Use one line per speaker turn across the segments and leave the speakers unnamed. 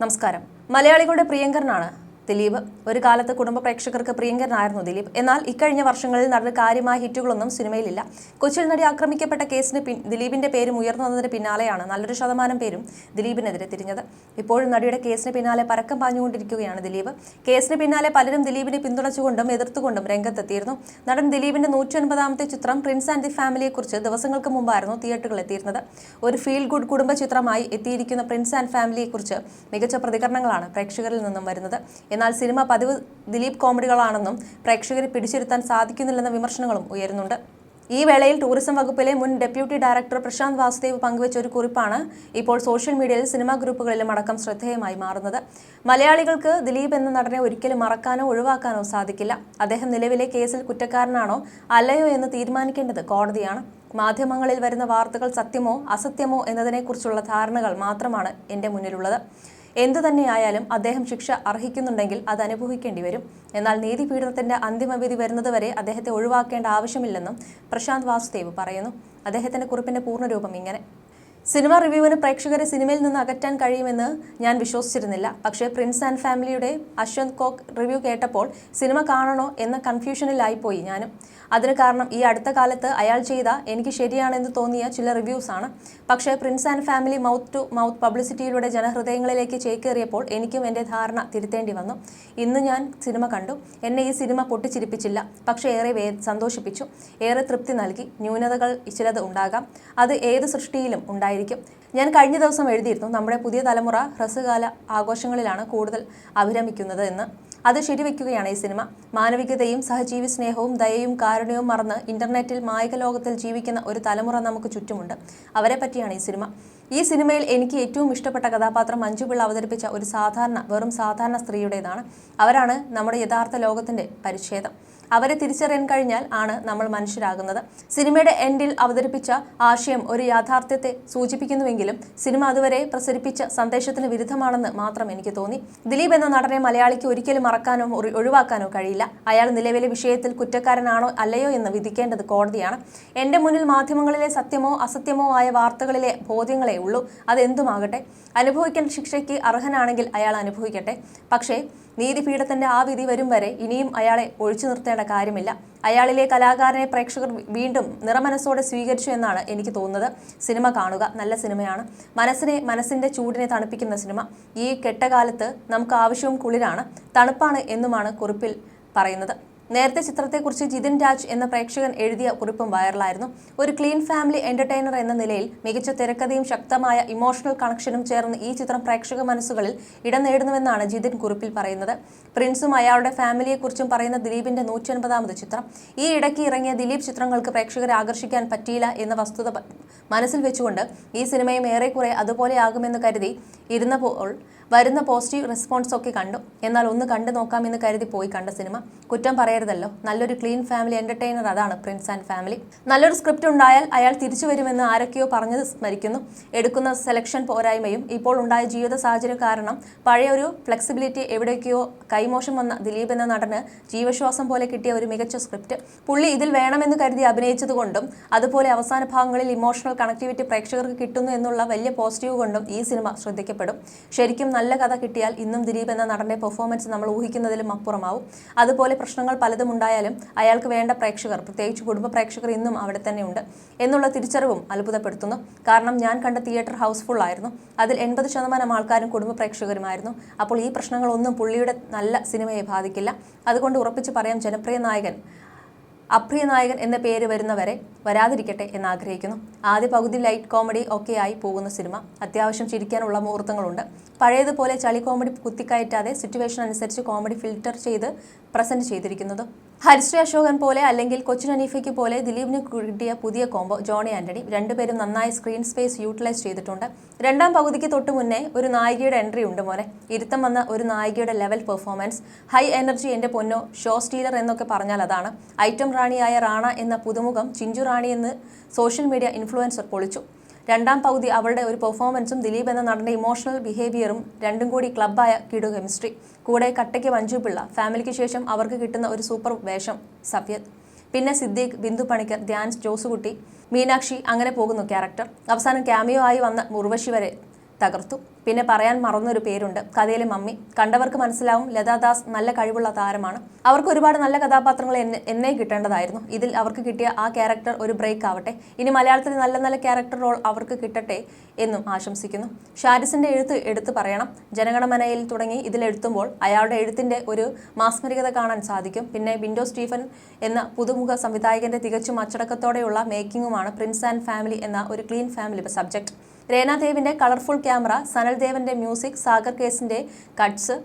നമസ്കാരം. മലയാളികളുടെ പ്രിയങ്കരനാണ് ദിലീപ്. ഒരു കാലത്ത് കുടുംബ പ്രേക്ഷകർക്ക് പ്രിയങ്കരനായിരുന്നു ദിലീപ്. എന്നാൽ ഇക്കഴിഞ്ഞ വർഷങ്ങളിൽ നടന്ന കാര്യമായ ഹിറ്റുകളൊന്നും സിനിമയിലില്ല. കൊച്ചിയിൽ നടി ആക്രമിക്കപ്പെട്ട കേസിന് പിൻ ദിലീപിന്റെ പേരും ഉയർന്നു വന്നതിന് പിന്നാലെയാണ് നല്ലൊരു ശതമാനം പേരും ദിലീപിനെതിരെ തിരിഞ്ഞത്. ഇപ്പോഴും നടിയുടെ കേസിന് പിന്നാലെ പരക്കം പാഞ്ഞുകൊണ്ടിരിക്കുകയാണ് ദിലീപ്. കേസിന് പിന്നാലെ പലരും ദിലീപിനെ പിന്തുണച്ചുകൊണ്ടും എതിർത്തുകൊണ്ടും രംഗത്തെത്തിയിരുന്നു. നടൻ ദിലീപിന്റെ നൂറ്റി ഒൻപതാമത്തെ ചിത്രം പ്രിൻസ് ആൻഡ് ദി ഫാമിലിയെക്കുറിച്ച് ദിവസങ്ങൾക്ക് മുമ്പായിരുന്നു തിയേറ്ററുകളിൽ എത്തിയിരുന്നത്. ഒരു ഫീൽ ഗുഡ് കുടുംബ ചിത്രമായി എത്തിയിരിക്കുന്ന പ്രിൻസ് ആൻഡ് ഫാമിലിയെക്കുറിച്ച് മികച്ച പ്രതികരണങ്ങളാണ് പ്രേക്ഷകരിൽ നിന്നും വരുന്നത്. എന്നാൽ സിനിമ പതിവ് ദിലീപ് കോമഡികളാണെന്നും പ്രേക്ഷകരെ പിടിച്ചിരുത്താൻ സാധിക്കുന്നില്ലെന്ന വിമർശനങ്ങളും ഉയരുന്നുണ്ട്. ഈ വേളയിൽ ടൂറിസം വകുപ്പിലെ മുൻ ഡെപ്യൂട്ടി ഡയറക്ടർ പ്രശാന്ത് വാസുദേവ് പങ്കുവച്ച ഒരു കുറിപ്പാണ് ഇപ്പോൾ സോഷ്യൽ മീഡിയയിൽ സിനിമാ ഗ്രൂപ്പുകളിലും അടക്കം ശ്രദ്ധേയമായി മാറുന്നത്. മലയാളികൾക്ക് ദിലീപ് എന്ന നടനെ ഒരിക്കലും മറക്കാനോ ഒഴിവാക്കാനോ സാധിക്കില്ല. അദ്ദേഹം നിലവിലെ കേസിൽ കുറ്റക്കാരനാണോ അല്ലയോ എന്ന് തീരുമാനിക്കേണ്ടത് കോടതിയാണ്. മാധ്യമങ്ങളിൽ വരുന്ന വാർത്തകൾ സത്യമോ അസത്യമോ എന്നതിനെക്കുറിച്ചുള്ള ധാരണകൾ മാത്രമാണ് എന്റെ മുന്നിലുള്ളത്. എന്തു തന്നെയായാലും അദ്ദേഹം ശിക്ഷ അർഹിക്കുന്നുണ്ടെങ്കിൽ അത് അനുഭവിക്കേണ്ടി വരും. എന്നാൽ നീതിപീഠനത്തിന്റെ അന്തിമവിധി വരുന്നതുവരെ അദ്ദേഹത്തെ ഒഴിവാക്കേണ്ട ആവശ്യമില്ലെന്നും പ്രശാന്ത് വാസുദേവ് പറയുന്നു. അദ്ദേഹത്തിന്റെ കുറിപ്പിന്റെ പൂർണരൂപം ഇങ്ങനെ. സിനിമ റിവ്യൂവിന് പ്രേക്ഷകരെ സിനിമയിൽ നിന്ന് അകറ്റാൻ കഴിയുമെന്ന് ഞാൻ വിശ്വസിച്ചിരുന്നില്ല. പക്ഷേ പ്രിൻസ് ആൻഡ് ഫാമിലിയുടെ അശ്വന്ത് കോക്ക് റിവ്യൂ കേട്ടപ്പോൾ സിനിമ കാണണോ എന്ന കൺഫ്യൂഷനിലായിപ്പോയി ഞാനും. അതിന് കാരണം ഈ അടുത്ത കാലത്ത് അയാൾ ചെയ്ത എനിക്ക് ശരിയാണെന്ന് തോന്നിയ ചില റിവ്യൂസ് ആണ്. പക്ഷേ Prince and Family mouth to mouth പബ്ലിസിറ്റിയിലൂടെ ജനഹൃദയങ്ങളിലേക്ക് ചേക്കേറിയപ്പോൾ എനിക്കും എന്റെ ധാരണ തിരുത്തേണ്ടി വന്നു. ഇന്ന് ഞാൻ സിനിമ കണ്ടു. എന്നെ ഈ സിനിമ പൊട്ടിച്ചിരിപ്പിച്ചില്ല. പക്ഷേ ഏറെ സന്തോഷിപ്പിച്ചു. ഏറെ തൃപ്തി നൽകി. ന്യൂനതകൾ ചിലത് ഉണ്ടാകാം. അത് ഏത് സൃഷ്ടിയിലും ഉണ്ടായിരിക്കും ഞാൻ കഴിഞ്ഞ ദിവസം എഴുതിയിരുന്നു നമ്മുടെ പുതിയ തലമുറ ഹ്രസ്വകാല ആഘോഷങ്ങളിലാണ് കൂടുതൽ അഭിരമിക്കുന്നത് എന്ന്. അത് ശരിവെക്കുകയാണ് ഈ സിനിമ. മാനവികതയും സഹജീവി സ്നേഹവും ദയയും കാരുണ്യവും മറന്ന് ഇന്റർനെറ്റിൽ മായിക ലോകത്തിൽ ജീവിക്കുന്ന ഒരു തലമുറ നമുക്ക് ചുറ്റുമുണ്ട്. അവരെ പറ്റിയാണ് ഈ സിനിമ. ഈ സിനിമയിൽ എനിക്ക് ഏറ്റവും ഇഷ്ടപ്പെട്ട കഥാപാത്രം മഞ്ജുപിള്ള അവതരിപ്പിച്ച ഒരു സാധാരണ വെറും സാധാരണ സ്ത്രീയുടേതാണ്. അവരാണ് നമ്മുടെ യഥാർത്ഥ ലോകത്തിന്റെ പരിച്ഛേദം. അവരെ തിരിച്ചറിയാൻ കഴിഞ്ഞാൽ ആണ് നമ്മൾ മനുഷ്യരാകുന്നത്. സിനിമയുടെ എൻഡിൽ അവതരിപ്പിച്ച ആശയം ഒരു യാഥാർത്ഥ്യത്തെ സൂചിപ്പിക്കുന്നുവെങ്കിലും സിനിമ അതുവരെ പ്രസരിപ്പിച്ച സന്ദേശത്തിന് വിരുദ്ധമാണെന്ന് മാത്രം എനിക്ക് തോന്നി. ദിലീപ് എന്ന നടനെ മലയാളിക്ക് ഒരിക്കലും മറക്കാനോ ഒഴിവാക്കാനോ കഴിയില്ല. അയാൾ നിലവിലെ വിഷയത്തിൽ കുറ്റക്കാരനാണോ അല്ലയോ എന്ന് വിധിക്കേണ്ടത് കോടതിയാണ്. എന്റെ മുന്നിൽ മാധ്യമങ്ങളിലെ സത്യമോ അസത്യമോ ആയ വാർത്തകളിലെ ബോധ്യങ്ങളേ ഉള്ളൂ. അതെന്തുമാകട്ടെ? അനുഭവിക്കേണ്ട ശിക്ഷയ്ക്ക് അർഹനാണെങ്കിൽ അയാൾ അനുഭവിക്കട്ടെ. പക്ഷേ നീതിപീഠത്തിന്റെ ആ വിധി വരും വരെ ഇനിയും അയാളെ ഒഴിച്ചു നിർത്തേണ്ട കാര്യമില്ല. അയാളിലെ കലാകാരനെ പ്രേക്ഷകർ വീണ്ടും നിറമനസ്സോടെ സ്വീകരിച്ചു എന്നാണ് എനിക്ക് തോന്നുന്നത്. സിനിമ കാണുക നല്ല സിനിമയാണ്. മനസ്സിനെ മനസ്സിന്റെ ചൂടിനെ തണുപ്പിക്കുന്ന സിനിമ. ഈ കെട്ടകാലത്ത് നമുക്ക് ആവശ്യവും കുളിരാണ്. തണുപ്പാണ് എന്നുമാണ് കുറിപ്പിൽ പറയുന്നത്. നേരത്തെ ചിത്രത്തെക്കുറിച്ച് ജിതിൻ രാജ് എന്ന പ്രേക്ഷകൻ എഴുതിയ കുറിപ്പും വൈറലായിരുന്നു. ഒരു ക്ലീൻ ഫാമിലി എന്റർടൈനർ എന്ന നിലയിൽ മികച്ച തിരക്കഥയും ശക്തമായ ഇമോഷണൽ കണക്ഷനും ചേർന്ന് ഈ ചിത്രം പ്രേക്ഷക മനസ്സുകളിൽ ഇടം നേടുന്നുവെന്നാണ് ജിതിൻ കുറിപ്പിൽ പറയുന്നത്. പ്രിൻസും അയാളുടെ ഫാമിലിയെക്കുറിച്ചും പറയുന്ന ദിലീപിന്റെ നൂറ്റി അൻപതാമത് ചിത്രം. ഈ ഇടയ്ക്ക് ഇറങ്ങിയ ദിലീപ് ചിത്രങ്ങൾക്ക് പ്രേക്ഷകരെ ആകർഷിക്കാൻ പറ്റിയില്ല എന്ന വസ്തുത മനസ്സിൽ വെച്ചുകൊണ്ട് ഈ സിനിമയും ഏറെക്കുറെ അതുപോലെയാകുമെന്ന് കരുതി ഇരുന്നപ്പോൾ വരുന്ന പോസിറ്റീവ് റെസ്പോൺസ് ഒക്കെ കണ്ടു. എന്നാൽ ഒന്ന് കണ്ടു നോക്കാമെന്ന് കരുതി പോയി കണ്ട സിനിമ. കുറ്റം പറയരുതല്ലോ നല്ലൊരു ക്ലീൻ ഫാമിലി എന്റർടൈനർ അതാണ് പ്രിൻസ് ആൻഡ് ഫാമിലി നല്ലൊരു സ്ക്രിപ്റ്റ് ഉണ്ടായാൽ അയാൾ തിരിച്ചു വരുമെന്ന് ആരൊക്കെയോ പറഞ്ഞത് സ്മരിക്കുന്നു. എടുക്കുന്ന സെലക്ഷൻ പോരായ്മയും ഇപ്പോൾ ഉണ്ടായ ജീവിത സാഹചര്യം കാരണം പഴയ ഒരു ഫ്ലെക്സിബിലിറ്റി എവിടേക്കോ കൈമോശം വന്ന ദിലീപ് എന്ന നടന് ജീവശ്വാസം പോലെ കിട്ടിയ ഒരു മികച്ച സ്ക്രിപ്റ്റ് പുള്ളി ഇതിൽ വേണമെന്ന് കരുതി അഭിനയിച്ചതുകൊണ്ടും അതുപോലെ അവസാന ഭാഗങ്ങളിൽ ഇമോഷണൽ കണക്ടിവിറ്റി പ്രേക്ഷകർക്ക് കിട്ടുന്നു എന്നുള്ള വലിയ പോസിറ്റീവ് കൊണ്ടും ഈ സിനിമ ശ്രദ്ധിക്കപ്പെടും. ശരിക്കും നല്ല കഥ കിട്ടിയാൽ ഇന്നും ദിലീപ് എന്ന നടന്റെ പെർഫോമൻസ് നമ്മൾ ഊഹിക്കുന്നതിലും അപ്പുറമാവും. അതുപോലെ പ്രശ്നങ്ങൾ പലതും ഉണ്ടായാലും അയാൾക്ക് വേണ്ട പ്രേക്ഷകർ പ്രത്യേകിച്ച് കുടുംബ പ്രേക്ഷകർ ഇന്നും അവിടെ തന്നെയുണ്ട് എന്നുള്ള തിരിച്ചറിവും അത്ഭുതപ്പെടുത്തുന്നു. കാരണം ഞാൻ കണ്ട തിയേറ്റർ ഹൗസ്ഫുൾ ആയിരുന്നു. അതിൽ എൺപത് ശതമാനം ആൾക്കാരും കുടുംബ പ്രേക്ഷകരുമായിരുന്നു. അപ്പോൾ ഈ പ്രശ്നങ്ങളൊന്നും പുള്ളിയുടെ നല്ല സിനിമയെ ബാധിക്കില്ല. അതുകൊണ്ട് ഉറപ്പിച്ച് പറയാം ജനപ്രിയ നായകൻ അപ്രിയ നായകൻ എന്ന പേര് വരുന്നവരെ വരാതിരിക്കട്ടെ എന്ന് ആഗ്രഹിക്കുന്നു ആദ്യ പകുതി ലൈറ്റ് കോമഡി ഒക്കെ ആയി പോകുന്ന സിനിമ അത്യാവശ്യം ചിരിക്കാനുള്ള മുഹൂർത്തങ്ങളുണ്ട്. പഴയതുപോലെ ചളി കോമഡി കുത്തിക്കയറ്റാതെ സിറ്റുവേഷൻ അനുസരിച്ച് കോമഡി ഫിൽറ്റർ ചെയ്ത് പ്രസന്റ് ചെയ്തിരിക്കുന്നത് ഹരിശ്രീ അശോകൻ പോലെ അല്ലെങ്കിൽ കൊച്ചിൻ അനീഫയ്ക്ക് പോലെ ദിലീപിന് കിട്ടിയ പുതിയ കോംബോ ജോണി ആന്റണി. രണ്ടുപേരും നന്നായി സ്ക്രീൻ സ്പേസ് യൂട്ടിലൈസ് ചെയ്തിട്ടുണ്ട്. രണ്ടാം പകുതിക്ക് തൊട്ട് മുന്നേ ഒരു നായികയുടെ എൻട്രി ഉണ്ട് മോനെ. ഇരുത്തം വന്ന ഒരു നായികയുടെ ലെവൽ പെർഫോമൻസ് ഹൈ എനർജി എന്റെ പൊന്നോ ഷോ സ്റ്റീലർ എന്നൊക്കെ പറഞ്ഞാൽ അതാണ്. ഐറ്റം റാണിയായ റാണ എന്ന പുതുമുഖം ചിഞ്ചു റാണി എന്ന് സോഷ്യൽ മീഡിയ ഇൻഫ്ലുവൻസർ പൊളിച്ചു. രണ്ടാം പകുതി അവളുടെ ഒരു പെർഫോമൻസും ദിലീപ് എന്ന നടന്റെ ഇമോഷണൽ ബിഹേവിയറും രണ്ടും കൂടി ക്ലബ്ബായ കിടു കെമിസ്ട്രി കൂടെ കട്ടയ്ക്ക് മഞ്ജുപിള്ള ഫാമിലിക്ക് ശേഷം അവർക്ക് കിട്ടുന്ന ഒരു സൂപ്പർ വേഷം സഫ്യത്ത് പിന്നെ സിദ്ദീഖ് ബിന്ദു പണിക്കർ ധ്യാൻ ജോസുകുട്ടി മീനാക്ഷി അങ്ങനെ പോകുന്നു ക്യാരക്ടർ അവസാനം ക്യാമിയോ ആയി വന്ന ഉർവശി വരെ തകർത്തു. പിന്നെ പറയാൻ മറന്നൊരു പേരുണ്ട്. കഥയിലെ മമ്മി. കണ്ടവർക്ക് മനസ്സിലാവും ലതാദാസ് നല്ല കഴിവുള്ള താരമാണ്. അവർക്ക് ഒരുപാട് നല്ല കഥാപാത്രങ്ങൾ എന്നെ കിട്ടേണ്ടതായിരുന്നു. ഇതിൽ അവർക്ക് കിട്ടിയ ആ ക്യാരക്ടർ ഒരു ബ്രേക്ക് ആവട്ടെ. ഇനി മലയാളത്തിൽ നല്ല നല്ല ക്യാരക്ടർ റോൾ അവർക്ക് കിട്ടട്ടെ എന്നും ആശംസിക്കുന്നു. ഷാരിസിന്റെ എഴുത്ത് എടുത്തു പറയണം. ജനഗണമനയിൽ തുടങ്ങി ഇതിൽ എഴുത്തുമ്പോൾ അയാളുടെ എഴുത്തിന്റെ ഒരു മാസ്മരികത കാണാൻ സാധിക്കും. പിന്നെ വിൻഡോ സ്റ്റീഫൻ എന്ന പുതുമുഖ സംവിധായകന്റെ തികച്ചും അച്ചടക്കത്തോടെയുള്ള മേക്കിംഗുമാണ് പ്രിൻസ് ആൻഡ് ഫാമിലി എന്ന ഒരു ക്ലീൻ ഫാമിലി സബ്ജക്ട് രേനാദേവിന്റെ കളർഫുൾ ക്യാമറ സനൽ ദേവന്റെ മ്യൂസിക് സാഗർ കേസിന്റെ കട്ട്സ്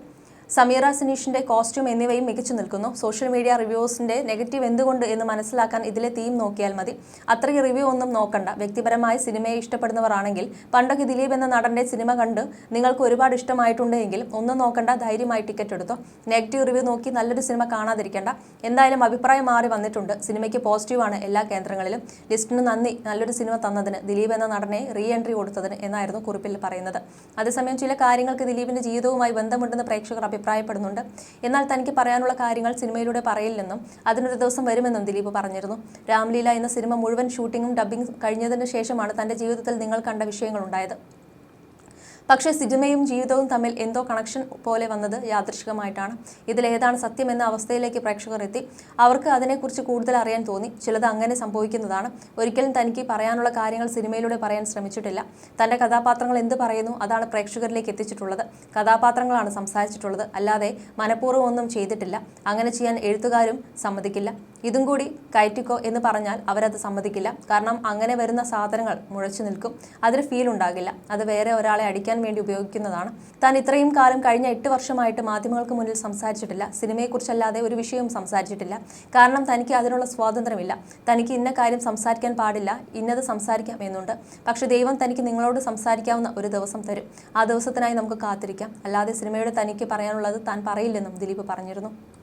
സമീറ സിനീഷിന്റെ കോസ്റ്റ്യൂം എന്നിവയും മികച്ചു നിൽക്കുന്നു. സോഷ്യൽ മീഡിയ റിവ്യൂസിന്റെ നെഗറ്റീവ് എന്തുകൊണ്ട് എന്ന് മനസ്സിലാക്കാൻ ഇതിലെ തീം നോക്കിയാൽ മതി. അത്രയ്ക്ക് റിവ്യൂ ഒന്നും നോക്കണ്ട. വ്യക്തിപരമായി സിനിമയെ ഇഷ്ടപ്പെടുന്നവർ ആണെങ്കിൽ പണ്ടൊക്കെ ദിലീപ് എന്ന നടന്റെ സിനിമ കണ്ട് നിങ്ങൾക്ക് ഒരുപാട് ഇഷ്ടമായിട്ടുണ്ടെങ്കിൽ ഒന്നും നോക്കണ്ട ധൈര്യമായി ടിക്കറ്റ് എടുത്തോ. നെഗറ്റീവ് റിവ്യൂ നോക്കി നല്ലൊരു സിനിമ കാണാതിരിക്കേണ്ട. എന്തായാലും അഭിപ്രായം മാറി വന്നിട്ടുണ്ട്. സിനിമയ്ക്ക് പോസിറ്റീവാണ് എല്ലാ കേന്ദ്രങ്ങളിലും. ലിസ്റ്റിന് നന്ദി. നല്ലൊരു സിനിമ തന്നതിന് ദിലീപ് എന്ന നടനെ റീ എൻട്രി കൊടുത്തതിന് എന്നായിരുന്നു കുറിപ്പിൽ പറയുന്നത്. അതേസമയം ചില കാര്യങ്ങൾക്ക് ദിലീപിന്റെ ജീവിതവുമായി ബന്ധമുണ്ടെന്ന് പ്രേക്ഷകർ അഭിപ്രായപ്പെടുന്നുണ്ട്. എന്നാൽ തനിക്ക് പറയാനുള്ള കാര്യങ്ങൾ സിനിമയിലൂടെ പറയില്ലെന്നും അതിനൊരു ദിവസം വരുമെന്നും ദിലീപ് പറഞ്ഞിരുന്നു. രാംലീല എന്ന സിനിമ മുഴുവൻ ഷൂട്ടിങ്ങും ഡബ്ബിംഗ് കഴിഞ്ഞതിന് ശേഷമാണ് തന്റെ ജീവിതത്തിൽ നിങ്ങൾ കണ്ട വിഷയങ്ങളുണ്ടായത്. പക്ഷേ സിനിമയും ജീവിതവും തമ്മിൽ എന്തോ കണക്ഷൻ പോലെ വന്നത് യാദൃശികമായിട്ടാണ്. ഇതിലേതാണ് സത്യം എന്ന അവസ്ഥയിലേക്ക് പ്രേക്ഷകർ എത്തി. അവർക്ക് അതിനെക്കുറിച്ച് കൂടുതൽ അറിയാൻ തോന്നി. ചിലത് അങ്ങനെ സംഭവിക്കുന്നതാണ്. ഒരിക്കലും തനിക്ക് പറയാനുള്ള കാര്യങ്ങൾ സിനിമയിലൂടെ പറയാൻ ശ്രമിച്ചിട്ടില്ല. തന്റെ കഥാപാത്രങ്ങൾ എന്ത് പറയുന്നു അതാണ് പ്രേക്ഷകരിലേക്ക് എത്തിച്ചിട്ടുള്ളത്. കഥാപാത്രങ്ങളാണ് സംസാരിച്ചിട്ടുള്ളത്. അല്ലാതെ മനഃപൂർവം ഒന്നും ചെയ്തിട്ടില്ല. അങ്ങനെ ചെയ്യാൻ എഴുത്തുകാരും സമ്മതിക്കില്ല. ഇതും കൂടി കയറ്റിക്കോ എന്ന് പറഞ്ഞാൽ അവരത് സമ്മതിക്കില്ല. കാരണം അങ്ങനെ വരുന്ന സാധനങ്ങൾ മുഴച്ചു നിൽക്കും. അതിന് ഫീൽ ഉണ്ടാകില്ല. അത് വേറെ ഒരാളെ അടിക്കാൻ വേണ്ടി ഉപയോഗിക്കുന്നതാണ്. താൻ ഇത്രയും കാലം കഴിഞ്ഞ എട്ട് വർഷമായിട്ട് മാധ്യമങ്ങൾക്ക് മുന്നിൽ സംസാരിച്ചിട്ടില്ല. സിനിമയെക്കുറിച്ചല്ലാതെ ഒരു വിഷയവും സംസാരിച്ചിട്ടില്ല. കാരണം തനിക്ക് അതിനുള്ള സ്വാതന്ത്ര്യമില്ല. തനിക്ക് ഇന്ന കാര്യം സംസാരിക്കാൻ പാടില്ല. ഇന്നത് സംസാരിക്കാം എന്നുണ്ട്. പക്ഷെ ദൈവം തനിക്ക് നിങ്ങളോട് സംസാരിക്കാവുന്ന ഒരു ദിവസം തരും. ആ ദിവസത്തിനായി നമുക്ക് കാത്തിരിക്കാം. അല്ലാതെ സിനിമയുടെ തനിക്ക് പറയാനുള്ളത് താൻ പറയില്ലെന്നും ദിലീപ് പറഞ്ഞിരുന്നു.